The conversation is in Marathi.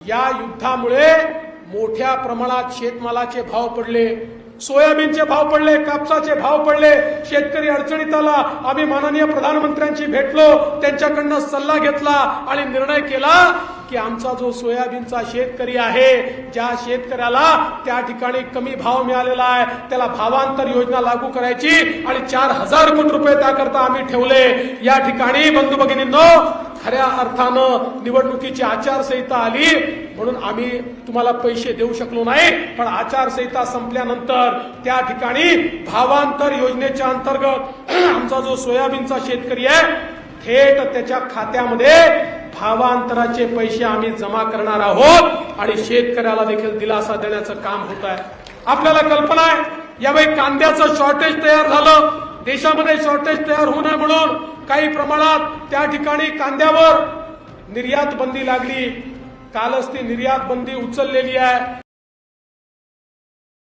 या युद्धामुळे मोठ्या प्रमाणात शेतमालाचे भाव पडले सोयाबीनचे भाव पडले कापसाचे भाव पडले. शेतकरी अडचणीत आला. आम्ही माननीय प्रधानमंत्र्यांशी भेटलो त्यांच्याकडनं सल्ला घेतला आणि निर्णय केला की आमचा जो सोयाबीनचा शेतकरी आहे ज्या शेतकऱ्याला त्या ठिकाणी कमी भाव मिळालेला आहे त्याला भावांतर योजना लागू करायची आणि चार हजार कोटी रुपये त्याकरता आम्ही ठेवले. या ठिकाणी बंधू भगिनींनो खऱ्या अर्थानं निवडणुकीची आचारसंहिता आली म्हणून आम्ही तुम्हाला पैसे देऊ शकलो नाही. पण आचारसंहिता संपल्यानंतर त्या ठिकाणी भावांतर योजनेच्या अंतर्गत आमचा जो सोयाबीनचा शेतकरी आहे थेट त्याच्या खात्यामध्ये भावांतराचे पैसे आम्ही जमा करणार आहोत आणि शेतकऱ्याला देखील दिलासा देण्याचं काम होत आहे. आपल्याला कल्पना आहे यावेळी कांद्याचं शॉर्टेज तयार झालं देशामध्ये शॉर्टेज तयार होऊ नये म्हणून काही प्रमाणात त्या ठिकाणी कांद्यावर निर्यात बंदी लागली. कालच ती निर्यात बंदी उचललेली आहे.